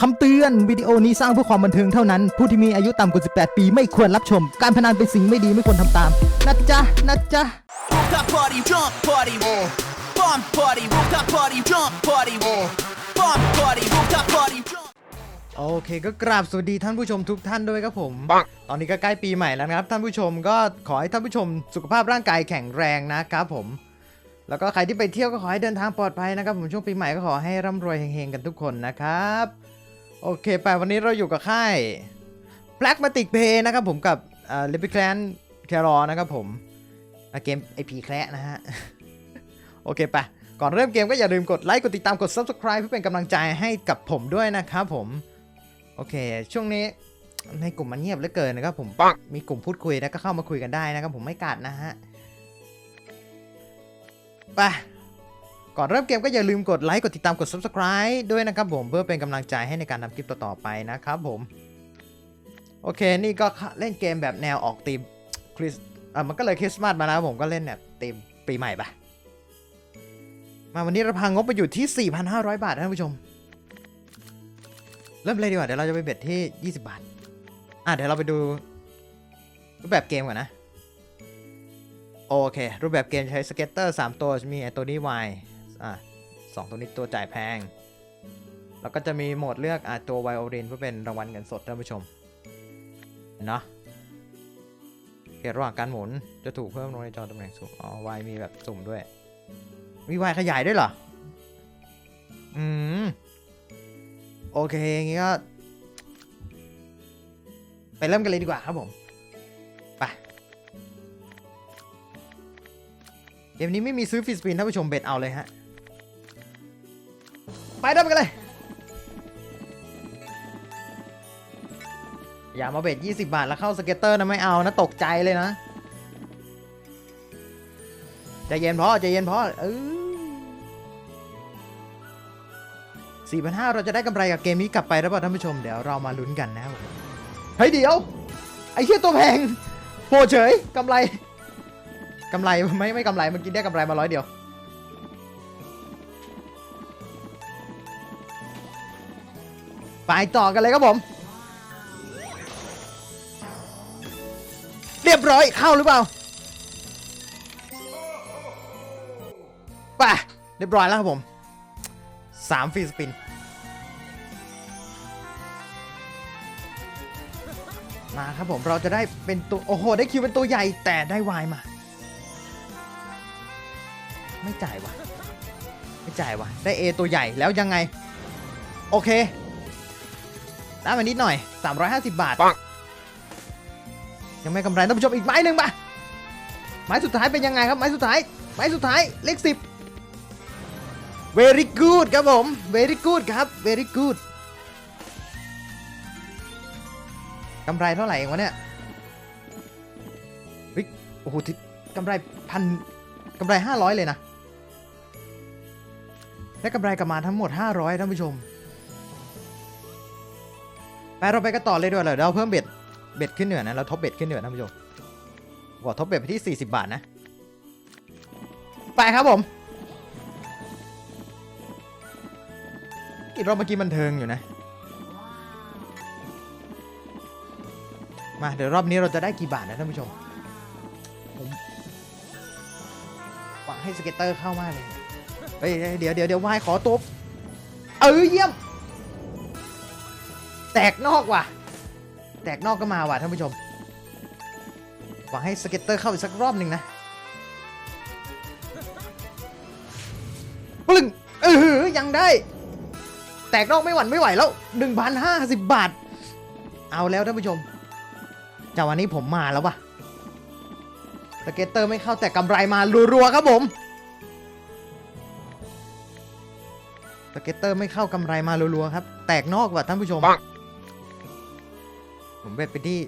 คำเตือนวิดีโอนี้สร้างเพื่อความบันเทิงเท่านั้น ผู้ที่มีอายุต่ำกว่า 18 ปีไม่ควรรับชม การพนันเป็นสิ่งไม่ดีไม่ควรทำตาม นะจ๊ะ นะจ๊ะ Rooftop party, jump party, bomb party, rooftop party, jump party, bomb party, rooftop party, jump. โอเคก็กราบสวัสดีท่านผู้ชมทุกท่านด้วยครับผม ตอนนี้ก็ใกล้ปีใหม่แล้วนะครับ ท่านผู้ชมก็ขอให้ท่านผู้ชมสุขภาพร่างกายแข็งแรงนะครับผม แล้วก็ใครที่ไปเที่ยวก็ขอให้เดินทางปลอดภัยนะครับผมช่วงปีใหม่ก็ขอให้ร่ำรวยเฮงๆกันทุกคนนะครับ โอเคไปวันนี้เราอยู่กับค่าย Pragmatic Play นะครับผมกับเลปิแคลนแครอนะครับผมอะเกมไอพีแคร์นะฮะ โอเคไปก่อนเริ่มเกมก็อย่าลืมกดไลค์ กดติดตามกด Subscribe เพื่อเป็นกำลังใจให้กับผมด้วยนะครับผม โอเค ช่วงนี้ในกลุ่มมันเงียบเหลือเกินนะครับผมมีกลุ่มพูดคุยนะก็เข้ามาคุยกันได้นะครับผมไม่กัดนะฮะไป ก่อนเริ่มเกมก็อย่าลืมกดไลค์กดติดตามกด Subscribe ด้วยนะครับผมเพื่อเป็นกำลังใจให้ในการทำคลิปต่อๆไปนะครับผม โอเคนี่ก็เล่นเกมแบบแนวออกธีมคริสอะมันก็เลยคริสต์มาสมาแล้วผมก็เล่นแบบธีมปีใหม่ปะมาวันนี้เราพางงบไปอยู่ที่ 4,500 บาทนะท่านผู้ชม เริ่มเลยดีกว่าเดี๋ยวเราจะไปเบ็ดที่ 20 บาท อะเดี๋ยวเราไปดูรูปแบบเกมก่อนนะ โอเค รูปแบบเกมใช้สเก็ตเตอร์ 3 ตัว มีไอตัวนี้ Y อะสองตัวนี้ตัวจ่ายแพง แล้วก็จะมีโหมดเลือกอะตัวไวโอลินเพื่อเป็นรางวัลเงินสดท่านผู้ชมเนาะเกตระหว่างการหมุนจะถูกเพิ่มลงในจอตำแหน่งสุ่มอ๋อ Y มีแบบสุ่มด้วย มี Y ขยายด้วยเหรอ อืม โอเคอย่างงี้ก็ ไปเริ่มกันเลยดีกว่าครับผม ไป เกมนี้ไม่มีซื้อฟรีสปินท่านผู้ชมเบ็ดเอาเลยฮะ ไปเริ่มกันเลย อย่ามาเบ็ด20 บาทแล้วเข้าสเก็ตเตอร์นะไม่เอานะตกใจเลยนะใจเย็นพอใจเย็นพอเออ4,500เราจะได้กำไรกับเกมนี้กลับไปหรือเปล่าท่านผู้ชมเดี๋ยวเรามาลุ้นกันนะครับเฮ้ยเดี๋ยว ไอ้เหี้ยตัวแพงโหเฉยกำไรกำไรไม่ไม่กำไรเมื่อกี้ได้กำไรมาร้อยเดียว ไปต่อกันเลยครับผม เรียบร้อยเข้าหรือเปล่าไปเรียบร้อยแล้วครับผมสามฟรีสปินมาครับผมเราจะได้เป็นตัวโอ้โหได้คิวเป็นตัวใหญ่แต่ได้วายมา ไม่จ่ายวะไม่จ่ายวะได้ A ตัวใหญ่แล้วยังไง โอเค ได้มานิดหน่อย 350 บาท ยังไม่กำไรท่านผู้ชมอีกไม้หนึ่งมาไม้สุดท้ายเป็นยังไงครับไม้สุดท้ายไม้สุดท้ายเลขสิบ very good ครับผม very good ครับ very good กำไรเท่าไหร่เองวะเนี่ยเฮ้ยโอ้โหทิกำไรพันกำไร 500 เลยนะ ได้กำไรกลับมาทั้งหมด 500ท่านผู้ชม ไปเราไปกันต่อเลยด้วยเลยเราเพิ่มเบ็ดเบ็ดขึ้นเหนือนะเราทบเบ็ดขึ้นเหนือท่านผู้ชมกดทบเบ็ดไปที่ 40 บาทนะ ไปครับผมกี่รอบเมื่อกี้มันเทิงอยู่นะ มาเดี๋ยวรอบนี้เราจะได้กี่บาทนะท่านผู้ชมผมหวังให้สเก็ตเตอร์เข้ามากเลยเฮ้ยเดี๋ยวเดี๋ยวเดี๋ยววายขอตัวเออเยี่ยม ตกนอกว่ะ แตกนอกก็มาว่ะท่านผู้ชม หวังให้สเก็ตเตอร์เข้าอีกสักรอบหนึ่งนะปลึงเออยังได้ แตกนอกไม่หวั่นไม่ไหวแล้ว 1,050 บาท เอาแล้วท่านผู้ชมจากวันนี้ผมมาแล้ววะสเก็ตเตอร์ไม่เข้าแต่กำไรมารัวๆครับผมสเก็ตเตอร์ไม่เข้ากำไรมารัวๆครับ แตกนอกว่ะท่านผู้ชมผม เบ็ดไปที่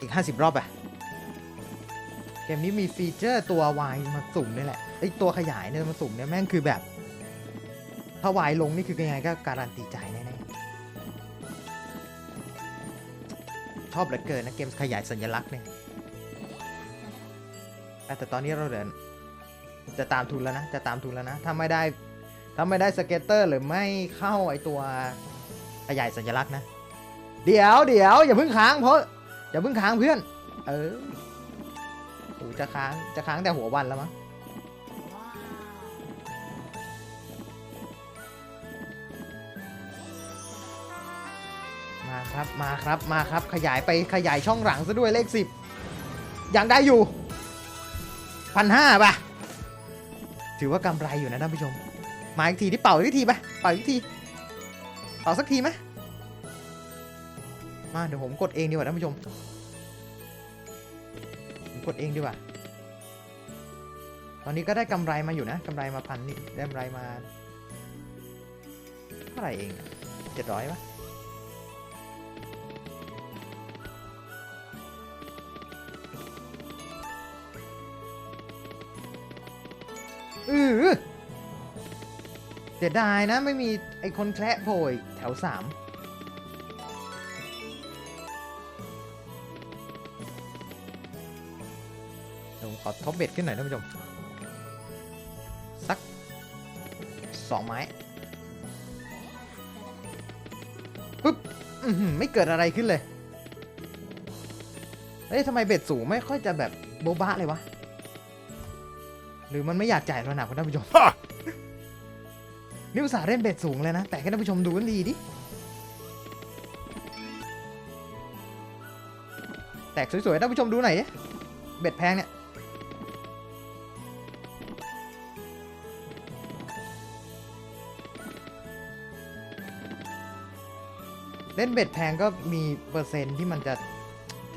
อีก 50 รอบอะเกมนี้มีฟีเจอร์ตัว Y มาสุ่มนี่แหละไอตัวขยายเนี่ยมาสุ่มเนี่ยแม่งคือแบบ ถ้าวายลงนี่คือยังไงก็การันตีใจแน่ๆชอบเหลือเกินนะเกมขยายสัญลักษณ์เนี่ยแต่ตอนนี้เราเดินจะตามทุนแล้วนะ จะตามทุนแล้วนะ ถ้าไม่ได้ถ้าไม่ได้สเก็ตเตอร์หรือไม่เข้าไอตัวขยายสัญลักษณ์นะ เดี๋ยวเดี๋ยวอย่าเพิ่งค้างเพราะอย่าเพิ่งค้างเพื่อน เออโอ้จะค้างจะค้างแต่หัววันแล้วมั้งมาครับมาครับมาครับขยายไปขยายช่องหลังซะด้วยเลขสิบยังได้อยู่พันห้าป่ะ ถือว่ากำไรอยู่นะท่านผู้ชม มาอีกทีที่เป่าอีกทีไปเป่าอีกที เป่าสักทีไหม มาเดี๋ยวผมกดเองดีกว่าท่านผู้ชมผมกดเองดีกว่า ตอนนี้ก็ได้กำไรมาอยู่นะกำไรมาพันนี่ได้กำไรมาเท่าไหร่เองเจ็ดร้อยปะเออเสียดายนะ ไม่มีไอคนแคะโผล่อีกแถวสาม ท็อปเบ็ดขึ้นหน่อยท่านผู้ชม สักสองไม้ปึ๊บอื้อหือไม่เกิดอะไรขึ้นเลยเอ้ยทำไมเบ็ดสูงไม่ค่อยจะแบบโบ๊ะบ้าเลยวะ หรือมันไม่อยากจ่ายเราหนักคุณท่านผู้ชมนี่อุตส่าห์เล่นเบ็ดสูงเลยนะ แต่ให้ท่านผู้ชมดูกันดีดิ แตกสวยๆให้ท่านผู้ชมดูหน่อยดิเบ็ดแพงเนี่ย เล่นเบ็ดแพงก็มีเปอร์เซ็นต์ที่มันจะ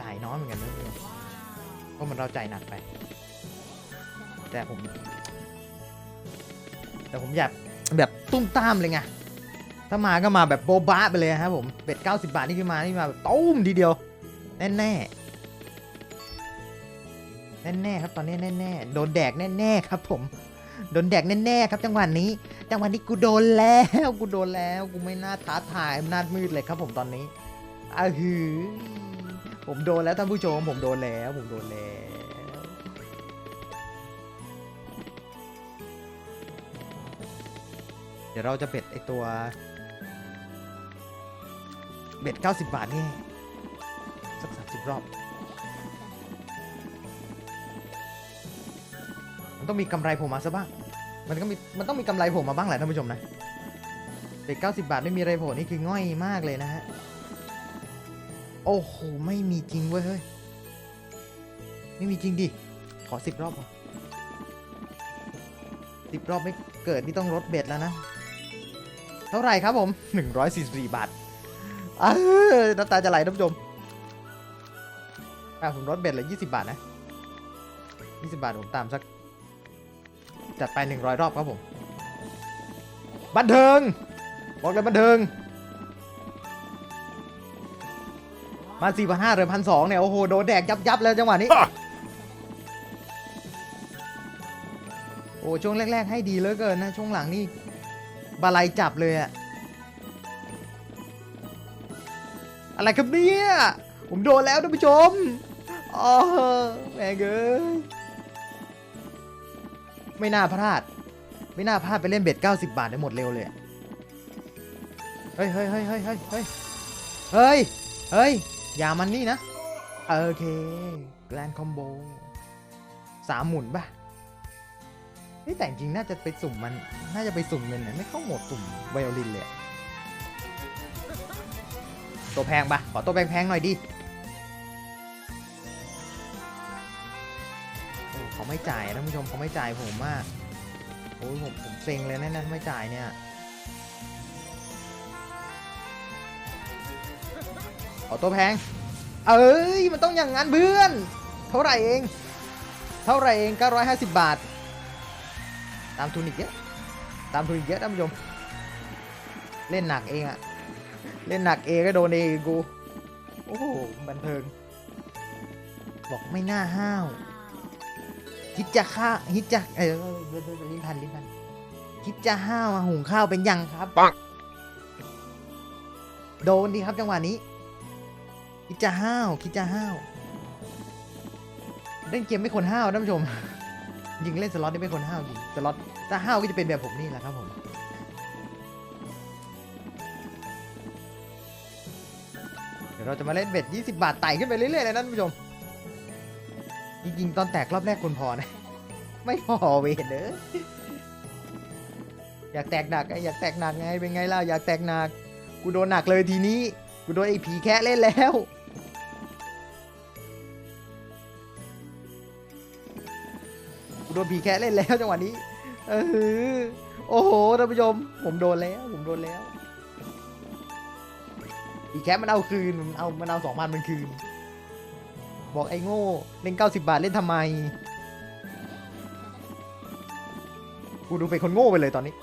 จ่ายน้อยเหมือนกันนะท่านผู้ชมเพราะมันเราจ่ายหนักไป แต่ผม แต่ผมอยากแบบตุ้มตามเลยไงถ้ามาก็มาแบบโบบะไปเลยครับผมเบ็ด90 บาทนี่คือมานี่มาแบบตุ้มทีเดียว แน่แน่แน่แน่ครับตอนนี้แน่แน่โดนแดกแน่แน่ครับผม โดนแดกแน่ๆครับ จังหวะนี้ จังหวะนี้กูโดนแล้วกูโดนแล้วกูไม่น่าท้าทายน่ามืดเลยครับผมตอนนี้อาหือ ผมโดนแล้วท่านผู้ชมผมโดนแล้วผมโดนแล้วเดี๋ยวเราจะเบ็ดไอตัว เบ็ด 90 บาทนี่ สักสามสิบรอบ มันต้องมีกำไรผมมาซะบ้าง มันก็มี มันต้องมีกำไรผมมาบ้างแหละท่านผู้ชมนะเบ็ด90 บาทไม่มีอะไรโผล่นี่คือง่อยมากเลยนะฮะ โอ้โห ไม่มีจริงเว้ยเฮ้ย ไม่มีจริงดิ ขอสิบรอบก่อนสิบรอบไม่เกิดนี่ต้องลดเบ็ดแล้วนะ เท่าไหร่ครับผม 144 บาทเออน้ำตาจะไหลท่านผู้ชมอะผมลดเบ็ดเลย20 บาทนะ 20 บาทผมตามสัก จัดไป 100 รอบครับผม บันเทิง บอกเลยบันเทิง มา4 5 0 0เรือพันสองเนี่ย โอ้โห โดนแดกยับยับๆแล้วจังหวะนี้ โอ้ช่วงแรก ๆ ให้ดีเหลือเกินนะ ช่วงหลังนี่บาลัยจับเลยอะอะไรครับเนี่ย ผมโดนแล้วท่านผู้ชม อ๋อ แม่งเอ้ย ไม่น่าพลาด ไม่น่าพลาดไปเล่นเบ็ด90 บาทได้หมดเร็วเลยเฮ้ยเฮ้ยเฮ้ยเฮ้ยเฮ้ยเฮ้ยเฮ้ยเฮ้ยอย่ามันนี่นะ โอเคแกลนคอมโบสามหมุนป่ะเฮ้ยแต่จริงน่าจะไปสุ่มมัน น่าจะไปสุ่มเงินนะไม่เข้าหมดสุ่มไวโอลินเลย ตัวแพงปะขอตัวแพงๆหน่อยดิ เขาไม่จ่ายนะท่านผู้ชมเขาไม่จ่ายผมมากโอ้ยผมผมเซ็งเลยนะนะไม่จ่ายเนี่ยขอตัวแพง เอ้ย มันต้องอย่างนั้นเพื่อน เท่าไหร่เอง เท่าไหร่เอง950 บาท ตามทุนอีกเยอะ ตามทุนอีกเยอะท่านผู้ชม เล่นหนักเองอะเล่นหนักเองก็โดนเองกู โอ้โหบันเทิง บอกไม่น่าห้าว คิดจะฆ่าคิดจะเออลิ้นพันลิ้นพันคิดจะห้าวหุงข้าวเป็นยังครับปังโดนดีครับจังหวะนี้ คิดจะห้าวคิดจะห้าวเล่นเกมไม่คนห้าวท่านผู้ชมยิงเล่นสล็อตนี่ไม่คนห้าวจริงสล็อตถ้าห้าวก็จะเป็นแบบผมนี่แหละครับผมเดี๋ยวเราจะมาเล่นเบ็ด20 บาทไต่ขึ้นไปเรื่อยๆเลยนะท่านผู้ชม จริงๆตอนแตกรอบแรกคนพอนะ ไม่พอเวเด้ออยากแตกหนักไงอยากแตกหนักไงเป็นไงล่ะอยากแตกหนัก กูโดนหนักเลยทีนี้ กูโดนไอ้ผีแคะเล่นแล้วกูโดนผีแคะเล่นแล้วจังหวะนี้เออโอ้โหท่านผู้ชมผมโดนแล้วผมโดนแล้วอีแคปมันเอาคืนมันเอามันเอาสองพันมันคืน บอกไอ้โง่เล่นเก้าสิบาทเล่นทำไม กูดูเป็นคนโง่ไปเลยตอนนี้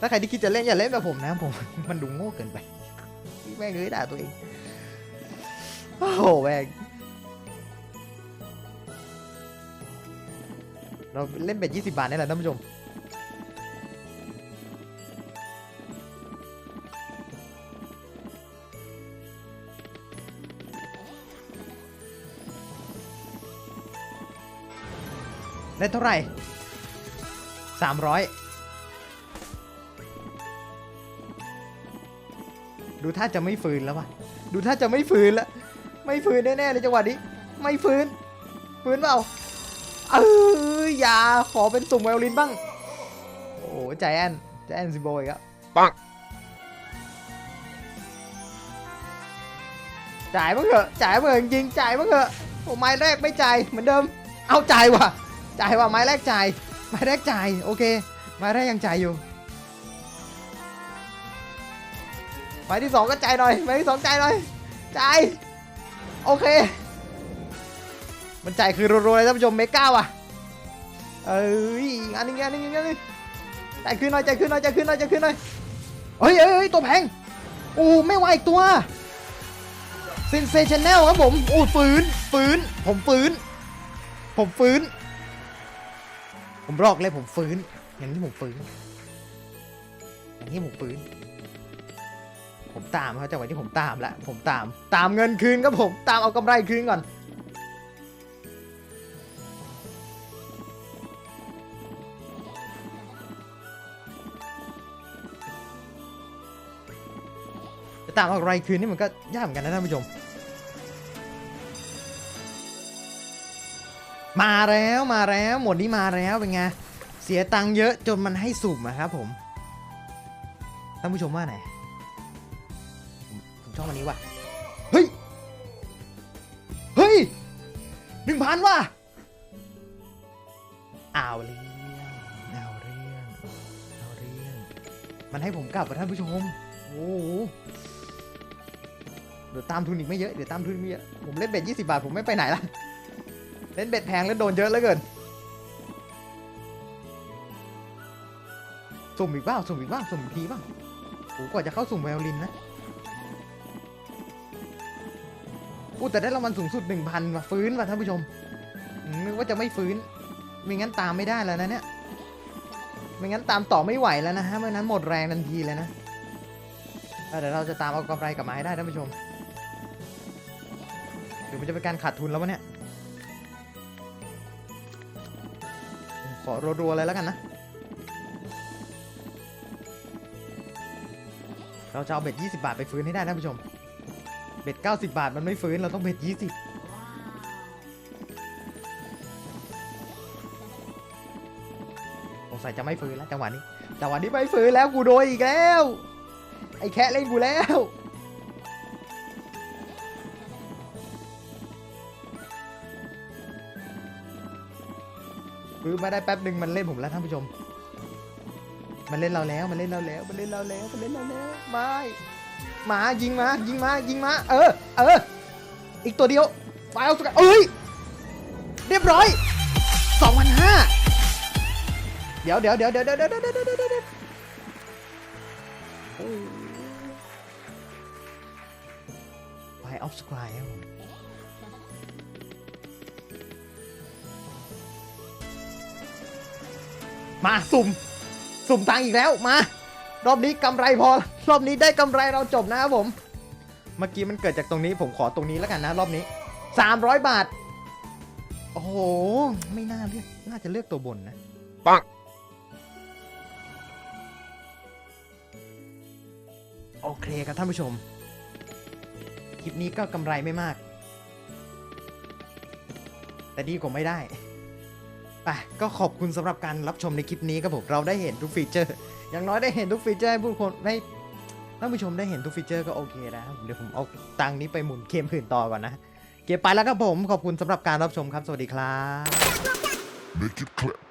ถ้าใครที่คิดจะเล่นอย่าเล่นแบบผมนะผม มันดูโง่เกินไป แม่งเอ้ยด่าตัวเอง โอ้โหแม่งเราเล่นเบ็ดยี่สิบาทนี่แหละท่านผู้ชม ได้เท่าไหร่สามร้อยดูท่าจะไม่ฟื้นแล้ววะดูท่าจะไม่ฟื้นแล้วไม่ฟื้นแน่ๆเลยจังหวะนี้ ไม่ฟื้น ฟื้นเปล่าเอออย่าขอเป็นสุ่มไวโอลินบ้าง โอ้ใจแอนใจแอนซิโบอีกแล้วปังจ่ายบ้างเถอะจ่ายบ้างเถอะจริงๆจ่ายบ้างเถอะโอ้ไม้แรกไม่จ่ายเหมือนเดิม เอาจ่ายว่ะ จ่ายว่ะไม้แรกจ่ายไม้แรกจ่ายโอเค ไม้แรกยังจ่ายอยู่ไม้ที่สองก็จ่ายหน่อยไม้ที่สองจ่ายหน่อยจ่ายโอเค มันจ่ายคือรัวๆเลยท่านผู้ชมเมก้าว่ะเอ้ยอันนึงอีกอันนึงอีกอันนึงจ่ายคืนหน่อยจ่ายคืนหน่อยจ่ายคืนหน่อยจ่ายคืนหน่อยเฮ้ยเฮ้ยเฮ้ยตัวแพงโอ้ไม่ไหวอีกตัวเซนเซชันแนลครับผมโอ้ฟื้นฟื้นผมฟื้นผมฟื้น ผมบอกเลยผมฟื้น อย่างนี้ผมฟื้น อย่างนี้ผมฟื้น ผมตามครับจังหวะที่ผมตามล้วผมตาม ตามเงินคืนครับผม ตามเอากำไรคืนก่อน จะตามเอากำไรคืนนี่มันก็ยากเหมือนกันนะท่านผู้ชม มาแล้วมาแล้วหมดนี้มาแล้วเป็นไงเสียตังค์เยอะจนมันให้สุ่มอะครับผมท่านผู้ชมว่าไหนผมชอบอันนี้ว่ะเฮ้ยเฮ้ยหนึ่งพันว่ะเอาเรื่องเอาเรื่องเอาเรื่องมันให้ผมกลับกับท่านผู้ชมโอ้โหเดี๋ยวตามทุนอีกไม่เยอะเดี๋ยวตามทุนอีกไม่เยอะผมเล่นเบ็ด20บาทผมไม่ไปไหนละ เล่นเบ็ดแพงแล้วโดนเยอะเหลือเกิน สุ่มอีกบ้างสุ่มอีกบ้างสุ่มอีกทีบ้างโอ้กว่าจะเข้าสุ่มไวโอลินนะอู้แต่ได้รางวัลสูงสุด 1,000ว่ะฟื้นว่ะท่านผู้ชมนึกว่าจะไม่ฟื้นไม่งั้นตามไม่ได้แล้วนะเนี่ยไม่งั้นตามต่อไม่ไหวแล้วนะฮะไม่นั้นหมดแรงทันทีเลยนะเดี๋ยวเราจะตามเอากำไรกลับมาให้ได้ท่านผู้ชมหรือมันจะเป็นการขาดทุนแล้ววะเนี่ย อรัวๆเลยแล้วกันนะ เราจะเอาเบ็ด 20 บาทไปฟื้นให้ได้นะผู้ชม เบ็ด 90 บาทมันไม่ฟื้นเราต้องเบ็ด 20สงสัยจะไม่ฟื้นแล้วจังหวะนี้จังหวะนี้ไม่ฟื้นแล้วกูโดนอีกแล้ว ไอ้แคะเล่นกูแล้ว ฟื้นมาได้แป๊บหนึ่งมันเล่นผมแล้วท่านผู้ชม มันเล่นเราแล้วมันเล่นเราแล้วมันเล่นเราแล้วมันเล่นเราแล้วไม่หมายิงมายิงมายิงมาเออเอออีกตัวเดียวไฟเอาสุดเอ้ยเรียบร้อยสองพันห้าเดี๋ยวเดี๋ยวเดี๋ยวเดี๋ยวเดี๋ยวเดี๋ยวเดี๋ยวเดี๋ยวเดี๋ยวเดี๋ยวโอ้ไฟออฟสควายครับ มมาสุ่ม สุ่มตังค์อีกแล้วมารอบนี้กำไรพอ รอบนี้ได้กำไรเราจบนะครับผม เมื่อกี้มันเกิดจากตรงนี้ผมขอตรงนี้แล้วกันนะ รอบนี้ 300 บาท โอ้โห ไม่น่าเลือก น่าจะเลือกตัวบนนะ ปังโอเคครับท่านผู้ชม คลิปนี้ก็กำไรไม่มาก แต่ดีกว่าไม่ได้ ไปก็ขอบคุณสำหรับการรับชมในคลิปนี้ครับผมเราได้เห็นทุกฟีเจอร์ อย่างน้อยได้เห็นทุกฟีเจอร์ให้ผู้คนให้ท่านผู้ชมได้เห็นทุกฟีเจอร์ก็โอเคแล้วเดี๋ยวผมเอาตังค์นี้ไปหมุนเกมอื่นต่อก่อนนะ เก็บไปแล้วครับผมขอบคุณสำหรับการรับชมครับ สวัสดีครับ Make it clap.